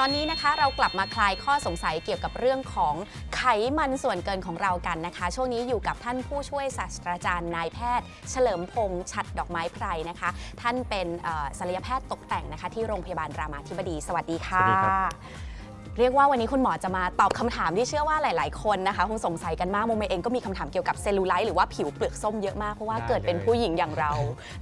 ตอนนี้นะคะเรากลับมาคลายข้อสงสัยเกี่ยวกับเรื่องของไขมันส่วนเกินของเรากันนะคะ ช่วงนี้อยู่กับท่านผู้ช่วยศาสตราจารย์นายแพทย์ เฉลิมพงษ์ชัดดอกไม้ไพรนะคะ ท่านเป็นศัลยแพทย์ตกแต่งนะคะ ที่โรงพยาบาลรามาธิบดี สวัสดีค่ะสวัสดีครับ เรียกว่าวันนี้คุณหมอจะมาตอบคำถามที่เชื่อว่าหลาย ๆ คนนะคะคงสงสัยกันมากโมเมเองก็มีคำถามเกี่ยวกับเซลลูไลท์หรือว่าผิวเปลือกส้มเยอะมาก เพราะว่าได้เกิดเป็นเลยผู้หญิงอย่างเรา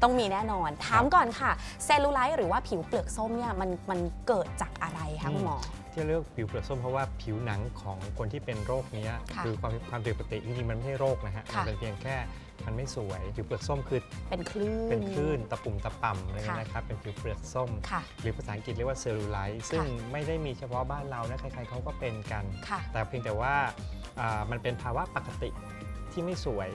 ต้องมีแน่นอน ถามก่อนค่ะเซลลูไลท์หรือว่าผิวเปลือกส้มเนี่ยมันมันเกิดจากอะไรคะคุณหมอที่เรียกว่าผิวเปลือกส้มเพราะว่าผิวหนังของคนที่เป็นโรคเนี้ยค่ะคือความความผิดปกติจริงๆมันไม่ใช่โรคนะฮะค่ะมันเป็นเพียงแค่ มันไม่สวยผิวเปลือกส้มคือเป็นคลื่นเป็นคลื่นตะปุ่มตะป่ำอะไรค่ะนะครับเป็นผิวเปลือกส้มค่ะหรือภาษาอังกฤษเรียกว่าเซลลูไลท์ซึ่งไม่ได้มีเฉพาะบ้านเรานะใครๆเขาก็เป็นกันค่ะแต่เพียงแต่ว่าอ่ามันเป็นภาวะปกติ ที่ไม่สวย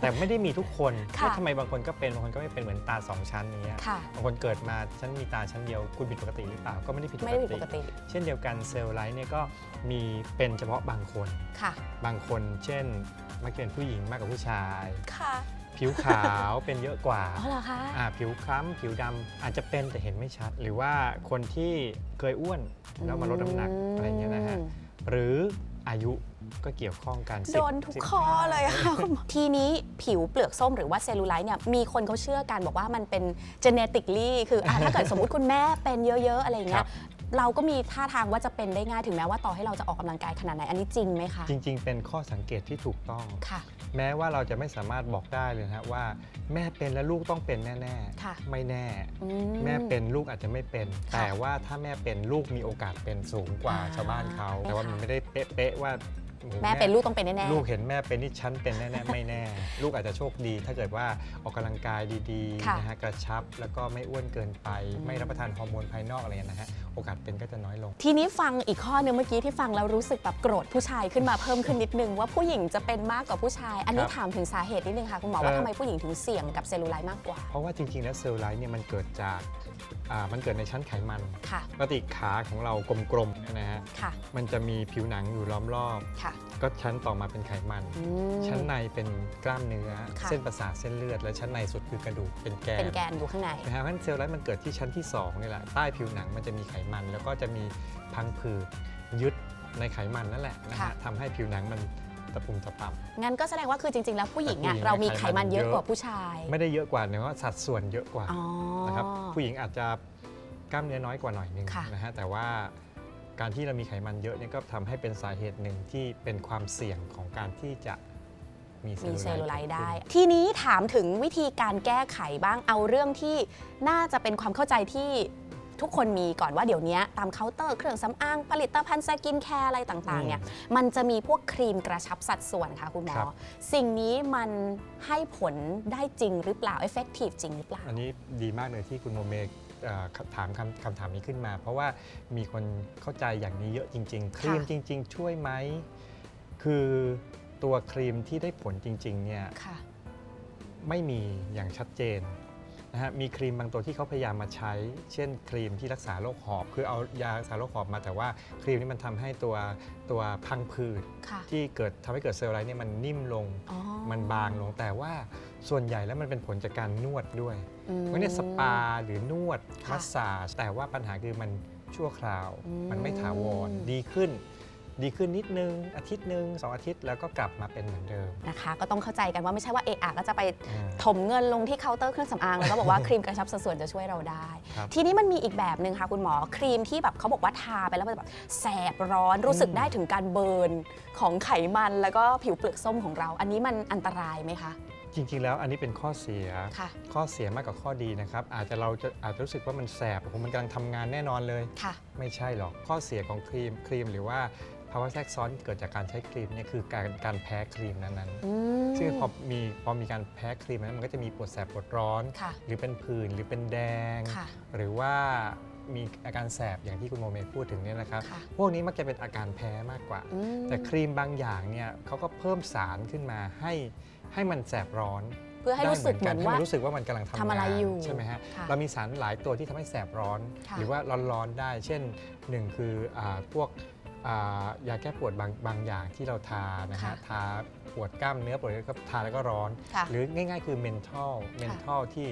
แต่ไม่ได้มีทุกคนค่ะ แล้วทำไมบางคนก็เป็นบางคนก็ไม่เป็นเหมือนตาสองชั้นอย่างเงี้ยค่ะ บางคนเกิดมาฉันมีตาชั้นเดียวคุณผิดปกติหรือเปล่าก็ไม่ได้ผิดปไม่กได้ผิดติปกติเช่นเดียวกันเซลล์ไลท์เนี่ยก็มีเป็นเฉพาะบางคน ค่ะ บางคน เช่น มักจะเป็นผู้หญิงมากกว่าผู้ชาย ค่ะผิวขาวเป็นเยอะกว่า อ๋อเหรอคะ อ่าผิวคล้ำผิวดำอาจจะเป็นแต่เห็นไม่ชัด หรือว่าคนที่เคยอ้วนแล้วมาลดน้ำหนักอะไรเงี้ยนะฮะหรืออายุ ก็เกี่ยวข้องกัน10โดนทุก15ข้อเลยค่ะคุณหมอทีนี้ผิวเปลือกส้มหรือว่าเซลลูไลท์เนี่ยมีคนเขาเชื่อกันบอกว่ามันเป็น genetically คืออะถ้าเกิดสมมติคุณแม่เป็นเยอะ ๆ อะไรอย่างเงี้ครัยบ เราก็มีท่าทางว่าจะเป็นได้ง่ายถึงแม้ว่าต่อให้เราจะออกกำลังกายขนาดไหนอันนี้จริงไหมคะจริง ๆ เป็นข้อสังเกตที่ถูกต้อง ค่ะ แม้ว่าเราจะไม่สามารถบอกได้เลยนะฮะว่า แม่เป็นแล้วลูกต้องเป็นแน่ค่ะ ๆ ไม่แน่ อืแม่เป็นลูกอาจจะไม่เป็น ค่ะแต่ว่าถ้าแม่เป็นลูกมีโอกาสเป็นสูงกว่าอ่าชาวบ้านเขา แต่ว่าค่ะมันไม่ได้เป๊ะๆว่าโอ้โห แม่เป็นลูกต้องเป็นแน่ๆ ลูกเห็นแม่เป็นนี่ฉันเป็นแน่ๆไม่แน่ ลูกอาจจะโชคดี ถ้าเกิดว่าออกกำลังกายดีค่ะๆนะฮะกระชับแล้วก็ไม่อ้วนเกินไปอืมไม่รับประทานฮอร์โมนภายนอกอะไรเงี้ยนะฮะโอกาสเป็นก็จะน้อยลง ทีนี้ฟังอีกข้อนึงเมื่อกี้ที่ฟังแล้วรู้สึกแบบโกรธผู้ชายขึ้นมาเพิ่มขึ้นนิดนึงว่าผู้หญิงจะเป็นมากกว่าผู้ชาย อันนี้ครับถามถึงสาเหตุนิดนึงค่ะคุณหมอว่าเอ่อทำไมผู้หญิงถึงเสี่ยงกับเซลลูไลท์มากกว่า เพราะว่าจริงๆแล้วเซลล์ไลท์เนี่ยมันเกิดจากอ่ามันเกิดในชั้นไขมันค่ะปกติขาของเรากลมๆเนี่ยนะฮะค่ะมันจะมีผิวหนังอยู่ล้อมรอบค่ะ ก็ชั้นต่อมาเป็นไขมัน อืม ชั้นในเป็นกล้ามเนื้อ ค่ะ เส้นประสาทเส้นเลือด และชั้นในสุดคือกระดูกเป็นแกเป็นนแกนอยู่ข้างใน นะฮะเพราะฉะนั้นเซลล์ไลท์มันเกิดที่ชั้นที่2นี่แหละใต้ผิวหนังมันจะมีไขมัน แล้วก็จะมีพังผืดยึดในไขมันนั่นแหละนะค่ะ ฮะทำให้ผิวหนังมันตะปุ่มตะป่ำงั้นก็แสดงว่าคือจริง ๆ แล้วผู้หญิงอะแต่ผู้หญิงเรามีไขไขมัมันนเยอะเยอะกว่าผู้ชายไม่ได้เยอะกว่าเนื่ว่าสัดส่วนเยอะกว่า อ๋อ นะครับผู้หญิงอาจจะกล้ามเนื้อน้อยกว่าหน่อยนึงค่ะ นะฮะแต่ว่า การที่เรามีไขมันเยอะเนี่ยก็ทำให้เป็นสาเหตุหนึ่งที่เป็นความเสี่ยงของการที่จะมีเซลมีลูเซลลูไลไลท์ท์เกิได้ขึ้นทีนี้ถามถึงวิธีการแก้ไขบ้างเอาเรื่องที่น่าจะเป็นความเข้าใจที่ทุกคนมีก่อนว่าเดี๋ยวนี้ตามเคาน์เตอร์เครื่องสำอางผลิตภัณฑ์สกินแคร์อะไรต่างๆเนี่ยมันจะมีพวกครีมกระชับสัดส่วนค่ะคุณหมอ ครับ สิ่งนี้มันให้ผลได้จริงหรือเปล่า effective จริงหรือเปล่า อันนี้ดีมากเลยที่คุณโมเมเอ่อ ถามคำคำถามนี้ขึ้นมา เพราะว่ามีคนเข้าใจอย่างนี้เยอะจริง ๆ ครีมจริง ๆ ช่วยไหม คือตัวครีมที่ได้ผลจริง ๆ เนี่ยค่ะไม่มีอย่างชัดเจนนะฮะมีครีมบางตัวที่เขาพยายามมาใช้ เช่น ครีมที่รักษาโรคหอบ คือเอายารักษาโรคหอบมาแต่ว่าครีมนี้มันทำให้ตัวตัวพังผืดค่ะที่เกิดทำให้เกิดเซลล์ไรเนี่ยมันนิ่มลง อ๋อ มันบางลงแต่ว่า ส่วนใหญ่แล้วมันเป็นผลจากการนวดด้วยอืมเพราะเนี่ยสปาหรือนวดค่ะมัสซาจแต่ว่าปัญหาคือมันชั่วคราวอืมมันไม่ถาวรดีขึ้น ดีขึ้นนิดนึง อาทิตย์หนึ่งสองอาทิตย์แล้วก็กลับมาเป็นเหมือนเดิมนะคะ ก็ต้องเข้าใจกันว่าไม่ใช่ว่าเอะอะก็จะไปอ่าถมเงินลงที่เคาน์เตอร์เครื่องสำอางแล้วก็บอกว่าครีมกระชับสัดส่วนจะช่วยเราได้ครับทีนี้มันมีอีกแบบหนึ่งค่ะคุณหมอครีมที่แบบเขาบอกว่าทาไปแล้วมันแบบแสบร้อนรู้สึกอืมได้ถึงการเบิร์นของไขมันแล้วก็ผิวเปลือกส้มของเรา อันนี้มันอันตรายไหมคะ จริงๆ แล้วอันนี้เป็นข้อเสีย ค่ะข้อเสียมากกว่าข้อดีนะครับ อาจจะเราจะอาจจะรู้สึกว่ามันแสบโอ้โหมันกำลังทำงานแน่นอนเลย ค่ะ ไม่ใช่หรอก ข้อเสียของครีมครีมหรือว่าภาวะแทรกซ้อนเกิดจากการใช้ครีมเนี่ยคือการการแพ้ครีมนั้นอืม ๆซึ่งพอมีพอมีการแพ้ครีมนั้นมันก็จะมีปวดแสบปวดร้อน ค่ะ หรือเป็นผื่นหรือเป็นแดง ค่ะ หรือว่ามีอาการแสบอย่างที่คุณโมเมพูดถึงเนี่ยนะครับ ค่ะพวกนี้มักจะเป็นอาการแพ้มากกว่า อืมแต่ครีมบางอย่างเนี่ยเขาก็เพิ่มสารขึ้นมาให้ ให้มันแสบร้อนเพื่อให้รู้สึกเหมือนให้ว่ามันรู้สึกว่ามันกำลังทำทำอะไรงานอยู่ใช่ไหมฮะค่ะเรามีสารหลายตัวที่ทำให้แสบร้อนค่ะหรือว่าร้อนๆได้ เช่นหนึ่งคืออาพวกอ่ายาแก้ปวดบางบางอย่างที่เราทานะฮะทาปวดกล้ามเนื้อปวดอะไรก็ทาแล้วก็ร้อนค่ะหรือง่ายๆ คือเมนทอลเมนทอลที่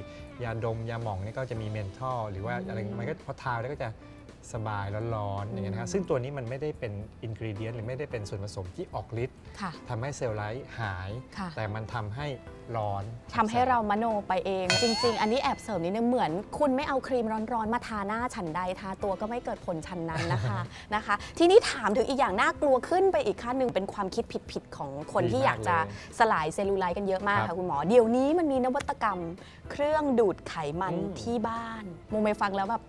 ยาดมยาหม่องเนี่ยก็จะมีเมนทอลหรือว่าอะไรอืมมันก็พอทาแล้วก็จะ สบายร้อนๆอย่างเงี้ยนะครับอืมซึ่งตัวนี้มันไม่ได้เป็นอินกรีเดียนหรือไม่ได้เป็นส่วนผสมที่ออกฤทธิ์ค่ะ ทำให้เซลล์ไลท์หาย ค่ะ แต่มันทำให้ร้อนทำให้เรามโนไปเอง จริง ๆ อันนี้แอบเสริมนิดนึงเหมือน คุณไม่เอาครีมร้อนๆ มาทาหน้าฉันใดทาตัวก็ไม่เกิดผลฉันนั้นนะคะ นะคะ ทีนี้ถามถึงอีกอย่างน่ากลัวขึ้นไปอีกขั้นหนึ่งเป็นความคิดผิดๆของคนที่อยากจะสลายเซลลูไลท์กันเยอะมากค่ะคุณหมอเดี๋ยวนี้มันมีนวัตกรรม เครื่องดูดไขมันที่บ้านโมเมฟังแล้วแบบ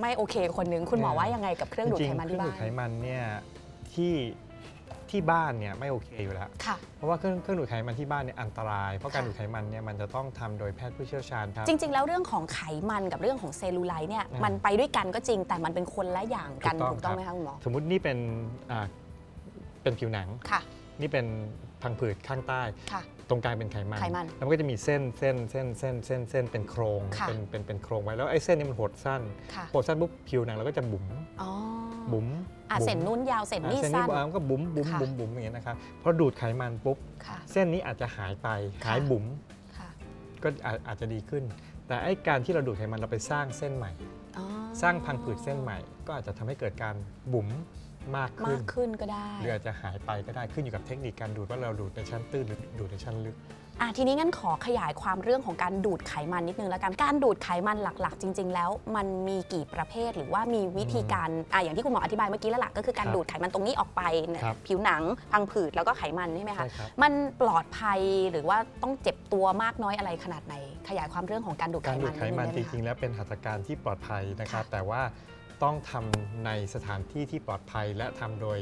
ไม่โอเคคนหนึ่งคุณหมอว่ายังไงกับเครื่องดูดจริไขงๆมันเครื่ที่องดูบ้าดนไขมันเนี่ยที่ที่บ้านเนี่ยไม่โอเคอยู่แล้ว ค่ะ เพราะว่าเครื่องเครื่องดูดไขมันที่บ้านเนี่ยอันตราย เพราะการค่ะ ดูดไขมันเนี่ยมันจะต้องทำโดยแพทย์ผู้เชี่ยวชาญครับ จริง ๆ แล้วเรื่องของไขมันกับเรื่องของเซลลูไลท์เนี่ยอ่ามัมันไปด้วยกันก็จริงแต่มันเป็นคนละอย่างกันถูถูกกต้ต้ออง งไหมคะคุณหมอสมมุตินี่เป็นอ่าเป็นผิวหนัง ค่ะ นี่เป็นพังผืดข้างใต้ ค่ะ ตรงกลางเป็นไขมันไขมันแล้วมันก็จะมีเส้นเส้นเส้นเส้นเส้นเส้นเป็นโครงค่ะเป็นเป็นเป็นโครงไว้แล้วไอ้เส้นนี้มันหดสั้นค่ะ หดสั้นปุ๊บผิวหนังเราก็จะบุ๋มอ๋อบุ๋มอะบุ๋มเส้นนู้นยาวเส้นอ่านี่เส้นสั้นี้นอ่ามันก็บุ๋มบุ๋มค่ะ บุ๋มบุ๋มอย่างเงี้ยนะครับพอดูดไขมันปุ๊บค่ะ เส้นนี้อาจจะหายไปหายบุ๋มค่ะก็อาอาจจะดีขึ้น แต่ไอ้การที่เราดูดไขมันเราไปสร้างเส้นใหม่ อ๋อ สร้างพังผืดเส้นใหม่ ก็อาจจะทำให้เกิดการบุ๋ม มากขึ้มานกขึ้นก็ได้หรืออาจจะหายไปก็ได้ขึ้นอยู่กับเทคนิคการดูดว่าเราดูดในชั้นตื้นหรือดูดในชั้นลึก อะทีนี้งั้นขอขยายความเรื่องของการดูดไขมันนิดนึงแล้วกันการดูดไขมันหลักๆ จริง ๆ แล้ว มันมีกี่ประเภทหรือว่ามีวิธีการอะอย่างที่คุณหมออธิบายเมื่อกี้แล้วล่ะก็คือการครับดูดไขมันตรงนี้ออกไปเนี่ยครับ ผิวหนังพังผืดแล้วก็ไขมันใช่ไหมคะ ใช่ครับ มันปลอดภัยหรือว่าต้องเจ็บตัวมากน้อยอะไรขนาดไหน ขยายความเรื่องของการดูดไขการดูมัดนไขมันนิดจนึงได้ไหมริงๆคะแล้วเป็นหัตถการที่ปลอดภัยนะครับค่ะแต่ว่า ต้องทำในสถานที่ที่ปลอดภัย และทำโดย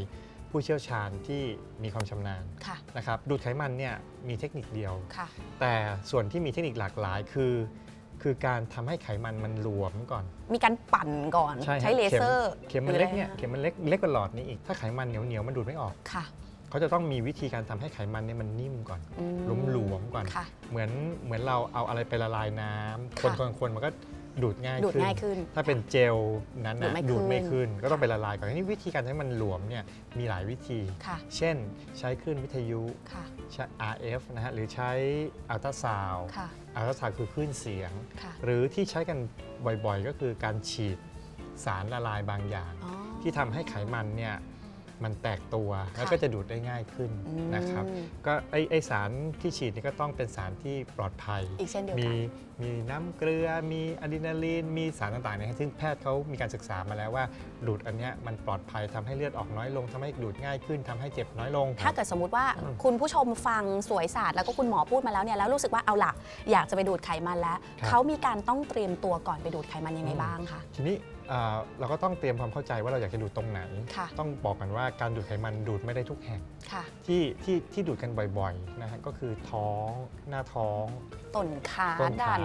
ผู้เชี่ยวชาญที่มีความชำนาญค่ะนะครับดูดไขมันเนี่ยมีเทคนิคเดียว ค่ะแต่ส่วนที่มีเทคนิคหลากหลายคือ คือการทำให้ไขมันมันหลวมก่อน มีการปั่นก่อนใช่ฮะใช้เลเซอร์เข็มมันหรือเล็กอะไรเนี่ยคะเข็มมันเล็กเล็กกว่าหลอดนี้อีกถ้าไขมันเหนียวเหนียวๆมันดูดไม่ออก ค่ะเขาจะต้องมีวิธีการทำให้ไขมันเนี่ยมันนิ่มก่อนอืหลวมๆก่อน ค่ะ เหมือนเหมือนเราเอาอะไรไปละลายน้ำคนค่ะ คนคนมันก็ ดูดง่ายดูดขึ้นง่ายขึ้น ถ้าเป็นเจลนั้นดูดนะไม่ดูดไม่ขึ้ขึ้นนก็ต้องไปละลายก่อนนี่วิธีการให้มันหลวมเนี่ยมีหลายวิธีค่ะเช่นใช้คลื่นวิทยุค่ะใช้ RF นะฮะหรือใช้อัลตราซาวด์ค่ะอัลตราซาวด์คือคลื่นเสียงค่ะหรือที่ใช้กันบ่อยๆ ก็คือการฉีดสารละลายบางอย่างอ๋อที่ทำให้ไขมันเนี่ย มันแตกตัวแล้วค่ะก็จะดูดได้ง่ายขึ้นอืมนะครับ ก็ไอไอสารที่ฉีดนี่ก็ต้องเป็นสารที่ปลอดภัย อีกเช่นเดียวมีกันมีน้ำเกลือ มีอะดรีนาลีน มีสารต่างๆเนี่ยซึ่งแพทย์เขามีการศึกษามาแล้วว่าดูดอันเนี้ยมันปลอดภัยทำให้เลือดออกน้อยลงทำให้ดูดง่ายขึ้นทำให้เจ็บน้อยลง ถ้าเกิดสมมติว่าอืมคุณผู้ชมฟังสวยศาสตร์แล้วก็คุณหมอพูดมาแล้วเนี่ยแล้วรู้สึกว่าเอาล่ะอยากจะไปดูดไขมันแล้วเขามีการต้องเตรียมตัวก่อนไปดูดไขมันยังไงบ้างคะทีนี้เอ่อเราก็ต้องเตรียมความเข้าใจว่าเราอยากจะดูดตรงไหน ค่ะ ต้องบอกกันว่าการดูดไขมันดูดไม่ได้ทุกแห่ง ค่ะที่ที่ที่ดูดกันบ่อยๆนะฮะก็คือท้องหน้าท้องต้นขาต้นดัขา น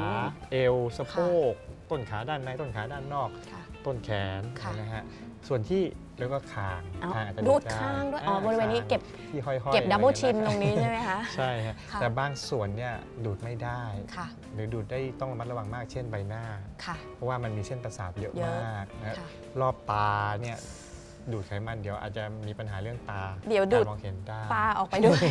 เอวสะโพก ต้นขาด้านในต้นขาด้านนอก ค่ะ ต้นแขนค่ะ นะฮะส่วนที่ แล้วก็คางเอาคางอาจจะดูดไข้างด้วยอ๋อบริเวณนี้คางเก็บที่ห้อยๆเก็บดับเบิลอะไรชินเงี้ยตรงนี้ใช่ไหมคะ ใช่ฮะค่ะ แต่บางส่วนเนี่ยดูดไม่ได้ ค่ะหรือดูดได้ต้องระมัดระวังมากเช่นใบหน้า ค่ะ เพราะว่ามันมีเส้นประสาทเยอะเยอะมากนะฮะค่ะ รอบตาเนี่ย ดูดไขมันเดี๋ยวอาจจะมีปัญหาเรื่องตาเดี๋ยวดูด การมองเห็นได้ ปลาออกไปด้วย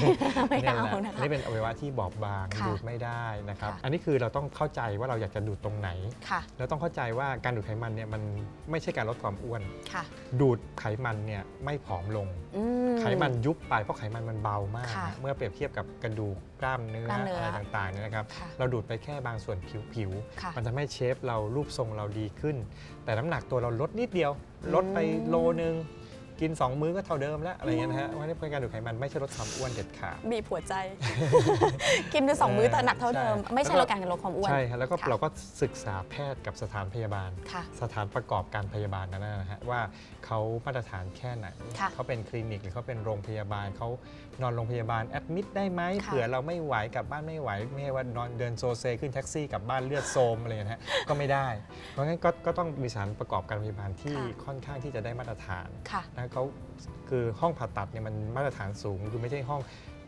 ไม่เนี่ยเอาแหละนะอันคะ นี่เป็นอวัยวะที่บอบบางค่ะดูดไม่ได้นะครับ ค่ะ อันนี้คือเราต้องเข้าใจว่าเราอยากจะดูดตรงไหน ค่ะ แล้วต้องเข้าใจว่าการดูดไขมันเนี่ยมันไม่ใช่การลดความอ้วน ค่ะดูดไขมันเนี่ยไม่ผอมลง อืไขมันยุบไปเพราะไขมันมันเบามาก ค่ะนะเมื่อเปรียบเทียบกับกระดูกกล้ามเนื้อกล้ามเนื้อออะไรต่างๆเนี่ยนะครับ ค่ะ เราดูดไปแค่บางส่วนผิวค่ะๆมันทำให้เชฟเรารูปทรงเราดีขึ้น แต่น้ำหนักตัวเราลดนิดเดียว ลดไปโลนึง กิน 2 มื้อก็เท่าเดิมแล้วอะไรเงี้ยนะฮะเพราะฉะนั้นการดูดไขมันไม่ใช่ลดความอ้วนเด็ดขาด บีบหัวใจ กินไปสองมื้อแต่หนักเท่าเดิม ใช่ไม่ใช่แล้วก็เราการลดความอ้วน ใช่ครับแล้วก็ค่ะเราก็ศึกษาแพทย์กับสถานพยาบาล ค่ะสถานประกอบการพยาบาลนั้นนะฮะว่าเขามาตรฐานแค่ไหนค่ะเขาเป็นคลินิกหรือเขาเป็นโรงพยาบาลเขานอนโรงพยาบาลแอดมิดได้ไหมค่ะ เผื่อเราไม่ไหวกลับบ้านไม่ไหวไม่ใช่ว่านอนเดินโซเซขึ้นแท็กซี่กลับบ้านเลือดโซมอะไรอย่างเงี้ยนะฮะก็ไม่ได้ เพราะงั้นก็ก็ต้องมีสถานประกอบการพยาบาลที่ค่ะ ค่อนข้างที่จะได้มาตรฐาน ค่ะ นะเขาคือห้องผ่าตัดเนี่ยมันมาตรฐานสูง คือไม่ใช่ห้อง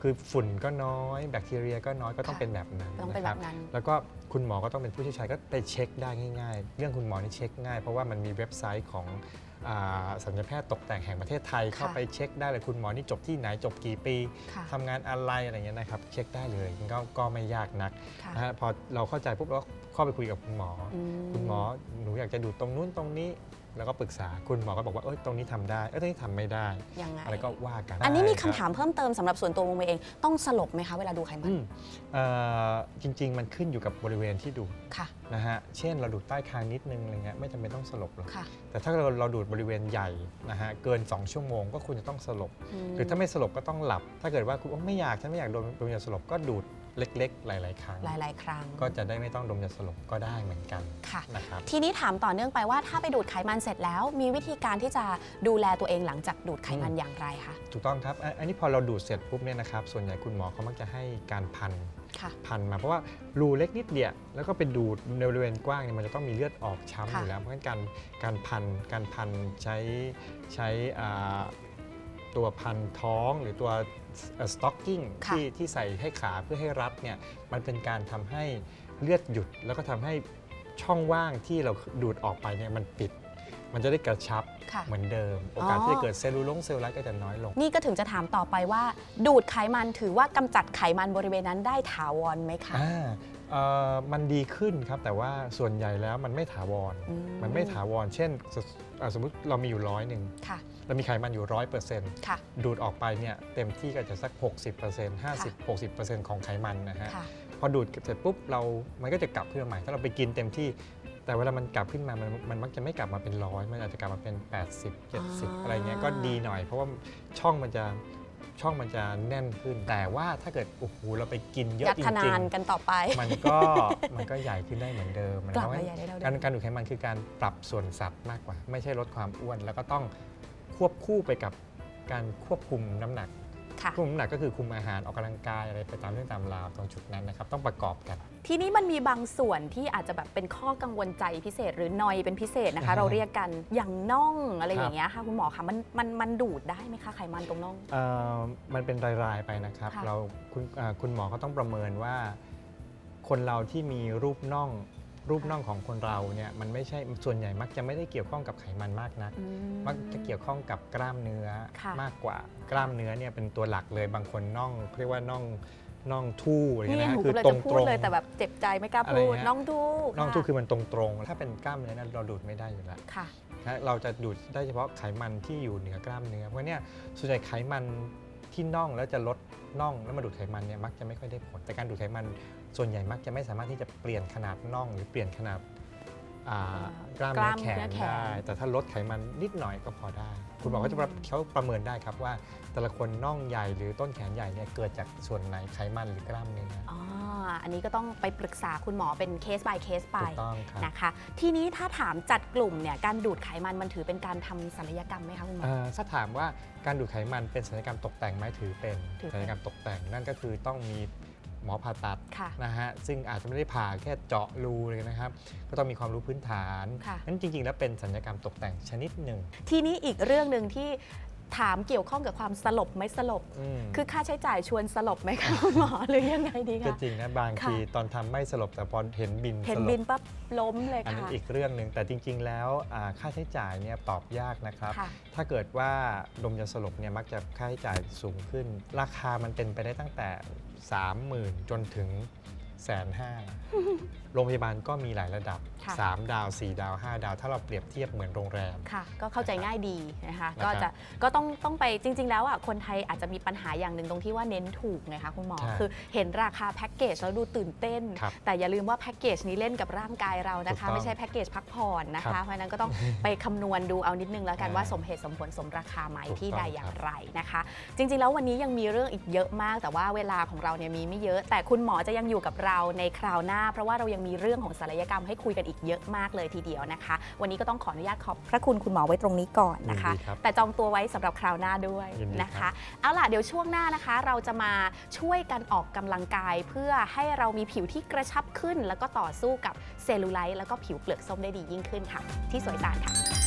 คือฝุ่นก็น้อย แบคทีเรียก็น้อยก็ต้องค่ะเป็นแบบนั้นต้องเป็นนะคแบรับบนั้น แล้วก็คุณหมอก็ต้องเป็นผู้เชี่ยวชาญก็ไปเช็คได้ง่าย ๆ เรื่องคุณหมอนี่เช็คง่าย เพราะว่ามันมีเว็บไซต์ของอาสัญญาแพทย์ตกแต่งแห่งประเทศไทยเข้าไปเช็คได้เลยคุณหมอนี่จบที่ไหนจบกี่ปี ค่ะทำงานอะไรอะไรเงี้ยนะครับ เช็คได้เลยก็ก็ไม่ยากนักค่ะนะฮะพอเราเข้าใจปุ๊บเราก็เข้าไปคุยกับคุณหมอออืมคุณหมอหนูอยากจะดูดตรงนู้นตรงนี้ แล้วก็ปรึกษาคุณหมอก็บอกว่าเอ้ยตรงนี้ทำได้เอ้ยตรงนี้ทำไม่ได้ ยังไง อะไรก็ว่ากันอันนี้มีคำได้รับถามเพิ่มเติมสำหรับส่วนตัวโมเมเอง ต้องสลบไหมคะเวลาดูไขมัอืนมเอ่อจริง ๆ มันขึ้นอยู่กับบริเวณที่ดูดค่ะ นะฮะเช่นเราดูดใต้คางนิดนึงอะไรเงี้ยไม่จำเป็นต้องสลบหรอกค่ะแต่ถ้าเราเราดูดบริเวณใหญ่นะฮะเกิน 2 ชั่วโมงก็ควรจะต้องสลบ มหรือถ้าไม่สลบก็ต้องหลับ ถ้าเกิดว่าคุณไม่อยากฉันไม่อยากโดนดมยาสลบก็ดูด เล็กๆ หลาย ๆ ครั้ง หลายๆ ครั้ง ก็จะได้ไม่ต้องดมยาสลบก็ได้เหมือนกันค่ะนะครับทีนี้ถามต่อเนื่องไปว่าถ้าไปดูดไขมันเสร็จแล้ว มีวิธีการที่จะดูแลตัวเองหลังจากดูดไขมันอืมอย่างไรคะถูกต้องครับอันอันนี้พอเราดูดเสร็จปุ๊บเนี่ยนะครับส่วนใหญ่คุณหมอเขามักจะให้การพันค่ะ พันมาเพราะว่ารูเล็กนิดเดียวแล้วก็ไปดูดในบริเวณกว้างเนี่ยมันจะต้องมีเลือดออกช้ำค่ะ อยู่แล้วเพราะฉะนั้นการการพันการพันใช้ใช้อ่าตัวพันท้องหรือตัว สต็อกกิ้งค่ะที่ที่ใส่ให้ขาเพื่อให้รัดเนี่ยมันเป็นการทำให้เลือดหยุด แล้วก็ทำให้ช่องว่างที่เราดูดออกไปเนี่ยมันปิด มันจะได้กระชับค่ะเหมือนเดิม โอกาสอ๋อ ที่จะเกิดเซลลูลงเซลลูไลท์ก็จะน้อยลง นี่ก็ถึงจะถามต่อไปว่า ดูดไขมันถือว่ากำจัดไขมันบริเวณนั้นได้ถาวรไหมคะ อ่าเอ่อมันดีขึ้นครับ แต่ว่าส่วนใหญ่แล้วมันไม่ถาวร อืมันไม่ถาวร เช่นสอ่าสมมุติเรามีอยู่ร้อยหนึ่งค่ะ เรามีไขมันอยู่ร้อยเปอร์เซ็นต์ค่ะ ดูดออกไปเนี่ยเต็มที่ก็จะสัก 60% 50 60%ของไขมันนะฮะ ค่ะ พอดูดเสร็จปุ๊บเรา มันก็จะกลับขึ้นมาใหม่ ถ้าเราไปกินเต็มที่ แต่เวลามันกลับขึ้นมา มันมันมักจะไม่กลับมาเป็นร้อยมันอาจจะกลับมาเป็น 80 70 อะไรเงี้ย ก็ดีหน่อย เพราะว่าช่องมันจะช่องมันจะแน่นขึ้น แต่ว่าถ้าเกิดโอ้โหเราไปกินเยยัอะดจทรินางนกันต่อไปๆมันก็มันก็ใหญ่ขึ้นได้เหมือนเดิมกลับเพมาราะใหญ่ได้เราการการดูดไขมันคือการปรับส่วนสัดมากกว่า ไม่ใช่ลดความอ้วน แล้วก็ต้อง ควบคู่ไปกับการควบคุมน้ำหนัก ค่ะควบคุมน้ำหนักก็คือคุมอาหารออกกำลังกายอะไรไปตามเรื่องตามราวตรงจุดนั้นนะครับ ต้องประกอบกัน ทีนี้มันมีบางส่วนที่อาจจะแบบเป็นข้อกังวลใจพิเศษหรือนอยเป็นพิเศษนะคะ อ่าฮะ เราเรียกกันอย่างน่องอะไรครับอย่างเงี้ยค่ะคุณหมอคะมันมันมันดูดได้ไหมคะไขมันตรงน่อง เอ่อมันเป็นราย ๆ ไปนะครับ ค่ะ เราคุณอ่าคุณหมอก็ต้องประเมินว่า คนเราที่มีรูปน่อง รูปน่องของคนเราเนี่ยมันไม่ใช่ส่วนใหญ่มักจะไม่ได้เกี่ยวข้องกับไขมันมากนักอืมักจะเกี่ยวข้องกับกล้ามเนื้อค่ะมากกว่ากล้ามเนื้อเนี่ยเป็นตัวหลักเลยบางคนน่องเรียกว่าน่องน่องทู่อะไรนี่เงี้ยนะหนูคืกำลังตรจะงพูตดรงเลยแต่แบบเจ็บใจไม่กล้าอะไรพูดเงี้ยน้องดูน่องทู่ะคือมันตรงตรงๆถ้าเป็นกล้ามเนื้อนั้นเราดูดไม่ได้อยู่แล้วค่ะนะเราจะดูดได้เฉพาะไขมันที่อยู่เหนือกล้ามเนื้อเพราะเนี่ยส่วนใหญ่ไขมัน ที่น่องแล้วจะลดน่องแล้วมาดูดไขมันเนี่ยมักจะไม่ค่อยได้ผลแต่การดูดไขมันส่วนใหญ่มักจะไม่สามารถที่จะเปลี่ยนขนาดน่องหรือเปลี่ยนขนาด กล้ามเนื้อกล้ามแขเนื้นอแขนได้ แต่ถ้าลดไขมันนิดหน่อยก็พอได้ คุณหมอก็จะประเขาประเมินได้ครับว่า แต่ละคนน่องใหญ่หรือต้นแขนใหญ่เนี่ยเกิดจากส่วนไหนไขมันหรือกล้ามเนื้ออ๋ออันนี้ก็ต้องไปปรึกษาคุณหมอเป็นเคส by เคสไปถูกต้องครับนะคะ ทีนี้ถ้าถามจัดกลุ่มเนี่ยการดูดไขมันมันถือเป็นการทำศัลยกรรมไหมคะคุณหมอเอ่อถ้าถามว่าการดูดไขมันเป็นศัลยกรรมตกแต่งไหมถือเป็นถือเป็นศัลยกรรมตกแต่งนั่นก็คือต้องมี หมอผ่าตัดค่ะนะฮะซึ่งอาจจะไม่ได้ผ่าแค่เจาะรูเลยนะครับ ก็ต้องมีความรู้พื้นฐานค่ะ นั้นจริง ๆ แล้วเป็นสัญญกรรมตกแต่งชนิดหนึ่งทีนี้อีกเรื่องหนึ่งที่ถามเกี่ยวข้องกับความสลบไม่สลบ อืม คือค่าใช้จ่ายชวนสลบไหมคะคุณหมอหรือยังไงดีก็คะ จริงนะ บางค่ะ ทีตอนทำไม่สลบแต่พอเห็นบินเห็นสลบิบนปั๊บล้มเลยอันนั้นค่ะอีกเรื่องหนึ่งแต่จริง ๆ แล้วอ่าค่าใช้จ่ายเนี่ยตอบยากนะครับ ค่ะ ถ้าเกิดว่าดมยาสลบเนี่ยมักจะค่าใช้จ่ายสูงขึ้น ราคามันเป็นไปได้ตั้งแต่ 30,000 จนถึงแสนห้า โรงพยาบาลก็มีหลายระดับ ค่ะ 3 ดาว 4 ดาว 5 ดาว ถ้าเราเปรียบเทียบเหมือนโรงแรม ค่ะ ก็เข้าใจง่ายดีนะคะ นะครับ ก็จะก็ต้องต้องไปจริง ๆ แล้วอะคนไทยอาจจะมีปัญหาอย่างหนึ่งตรงที่ว่าเน้นถูกไงคะคุณหมอ ใช่คือเห็นราคาแพ็กเกจแล้วดูตื่นเต้น ครับแต่อย่าลืมว่าแพ็กเกจนี้เล่นกับร่างกายเรานะถูคะกต้องไม่ใช่แพ็กเกจพักผ่อนนะครัคะ บเพราะฉะนั้นก็ต้องไปคำนวณดูเอานิดนึงแล้วกันอ่าว่าสมเหตุสมผลสมราคาไหมถูกที่ต้องใดอย่าคงรับไรนะคะ จริง ๆ แล้ววันนี้ยังมีเรื่องอีกเยอะมาก แต่ว่าเวลาของเราเนี่ยมีไม่เยอะ แต่คุณหมอจะยังอยู่กับเราในคราวหน้า เพราะว่าเรายังมีเรื่องของศัลยกรรมให้คุยกันอีกเยอะมากเลยทีเดียวนะคะ วันนี้ก็ต้องขออนุญาตขอบพระคุณคุณหมอไว้ตรงนี้ก่อนนะคะ ยินดีครับแต่จองตัวไว้สำหรับคราวหน้าด้วยยินดีนะครัคะบเอาล่ะเดี๋ยวช่วงหน้านะคะ เราจะมาช่วยกันออกกำลังกาย เพื่อให้เรามีผิวที่กระชับขึ้น แล้วก็ต่อสู้กับเซลลูไลท์แล้วก็ผิวเปลือกส้มได้ดียิ่งขึ้นค่ะ ที่สวยสานค่ะ